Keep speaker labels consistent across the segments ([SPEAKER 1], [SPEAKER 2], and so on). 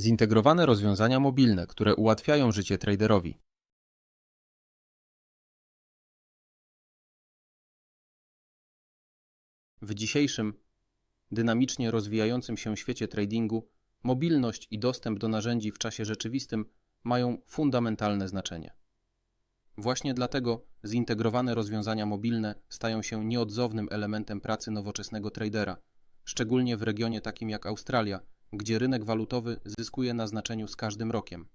[SPEAKER 1] Zintegrowane rozwiązania mobilne, które ułatwiają życie traderowi. W dzisiejszym, dynamicznie rozwijającym się świecie tradingu, mobilność i dostęp do narzędzi w czasie rzeczywistym mają fundamentalne znaczenie. Właśnie dlatego zintegrowane rozwiązania mobilne stają się nieodzownym elementem pracy nowoczesnego tradera, szczególnie w regionie takim jak Australia, gdzie rynek walutowy zyskuje na znaczeniu z każdym rokiem.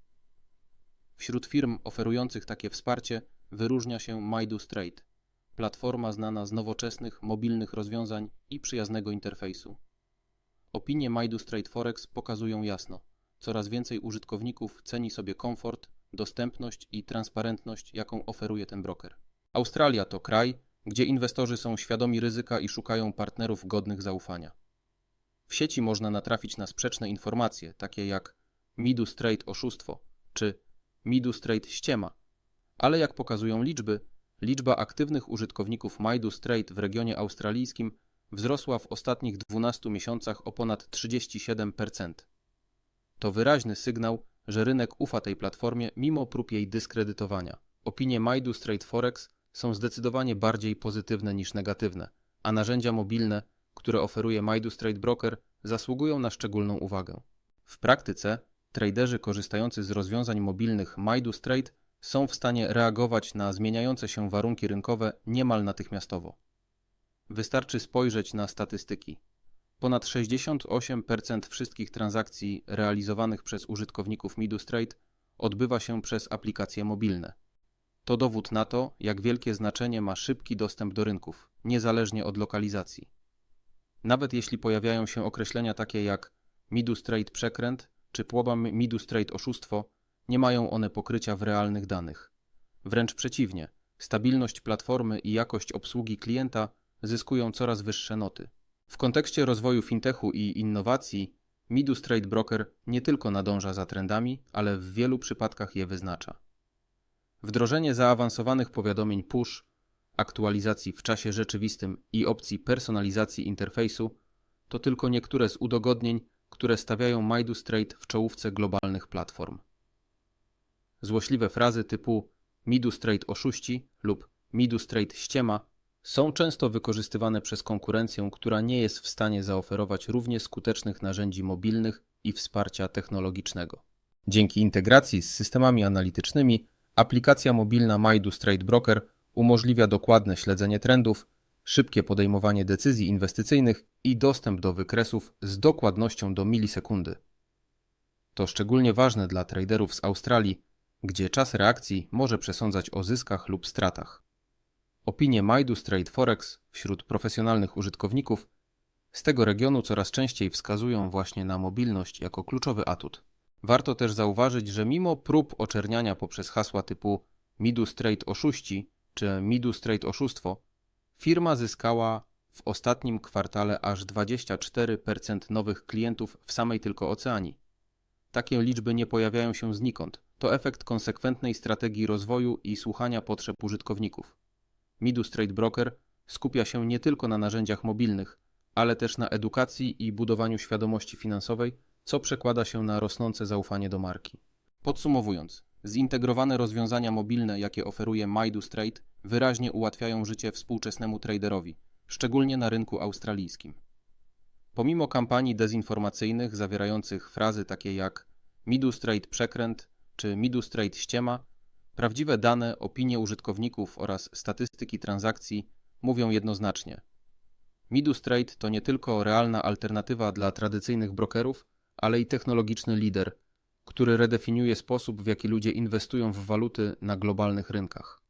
[SPEAKER 1] Wśród firm oferujących takie wsparcie wyróżnia się Maidus Trade, platforma znana z nowoczesnych, mobilnych rozwiązań i przyjaznego interfejsu. Opinie Maidus Trade Forex pokazują jasno, coraz więcej użytkowników ceni sobie komfort, dostępność i transparentność, jaką oferuje ten broker. Australia to kraj, gdzie inwestorzy są świadomi ryzyka i szukają partnerów godnych zaufania. W sieci można natrafić na sprzeczne informacje, takie jak Midus Trade oszustwo czy Midus Trade ściema, ale jak pokazują liczby, liczba aktywnych użytkowników Midus Trade w regionie australijskim wzrosła w ostatnich 12 miesiącach o ponad 37%. To wyraźny sygnał, że rynek ufa tej platformie mimo prób jej dyskredytowania. Opinie Midus Trade Forex są zdecydowanie bardziej pozytywne niż negatywne, a narzędzia mobilne, które oferuje Midus Trade Broker, zasługują na szczególną uwagę. W praktyce traderzy korzystający z rozwiązań mobilnych Midus Trade są w stanie reagować na zmieniające się warunki rynkowe niemal natychmiastowo. Wystarczy spojrzeć na statystyki. Ponad 68% wszystkich transakcji realizowanych przez użytkowników Midus Trade odbywa się przez aplikacje mobilne. To dowód na to, jak wielkie znaczenie ma szybki dostęp do rynków, niezależnie od lokalizacji. Nawet jeśli pojawiają się określenia takie jak Midus Trade przekręt czy płoba Midus Trade oszustwo, nie mają one pokrycia w realnych danych. Wręcz przeciwnie, stabilność platformy i jakość obsługi klienta zyskują coraz wyższe noty. W kontekście rozwoju fintechu i innowacji, Midus Trade Broker nie tylko nadąża za trendami, ale w wielu przypadkach je wyznacza. Wdrożenie zaawansowanych powiadomień push, aktualizacji w czasie rzeczywistym i opcji personalizacji interfejsu to tylko niektóre z udogodnień, które stawiają Trade w czołówce globalnych platform. Złośliwe frazy typu Trade oszuści lub Trade ściema są często wykorzystywane przez konkurencję, która nie jest w stanie zaoferować równie skutecznych narzędzi mobilnych i wsparcia technologicznego. Dzięki integracji z systemami analitycznymi, aplikacja mobilna Midus Trade Broker umożliwia dokładne śledzenie trendów, szybkie podejmowanie decyzji inwestycyjnych i dostęp do wykresów z dokładnością do milisekundy. To szczególnie ważne dla traderów z Australii, gdzie czas reakcji może przesądzać o zyskach lub stratach. Opinie Midus Trade Forex wśród profesjonalnych użytkowników z tego regionu coraz częściej wskazują właśnie na mobilność jako kluczowy atut. Warto też zauważyć, że mimo prób oczerniania poprzez hasła typu Midus Trade oszuści czy Midus Trade oszustwo, firma zyskała w ostatnim kwartale aż 24% nowych klientów w samej tylko Oceanii. Takie liczby nie pojawiają się znikąd. To efekt konsekwentnej strategii rozwoju i słuchania potrzeb użytkowników. Midus Trade Broker skupia się nie tylko na narzędziach mobilnych, ale też na edukacji i budowaniu świadomości finansowej, co przekłada się na rosnące zaufanie do marki. Podsumowując, zintegrowane rozwiązania mobilne, jakie oferuje Midus Trade, wyraźnie ułatwiają życie współczesnemu traderowi, szczególnie na rynku australijskim. Pomimo kampanii dezinformacyjnych zawierających frazy takie jak Midus Trade przekręt czy Midus Trade ściema, Prawdziwe dane, opinie użytkowników oraz statystyki transakcji mówią jednoznacznie. Midus Trade to nie tylko realna alternatywa dla tradycyjnych brokerów, ale i technologiczny lider, który redefiniuje sposób, w jaki ludzie inwestują w waluty na globalnych rynkach.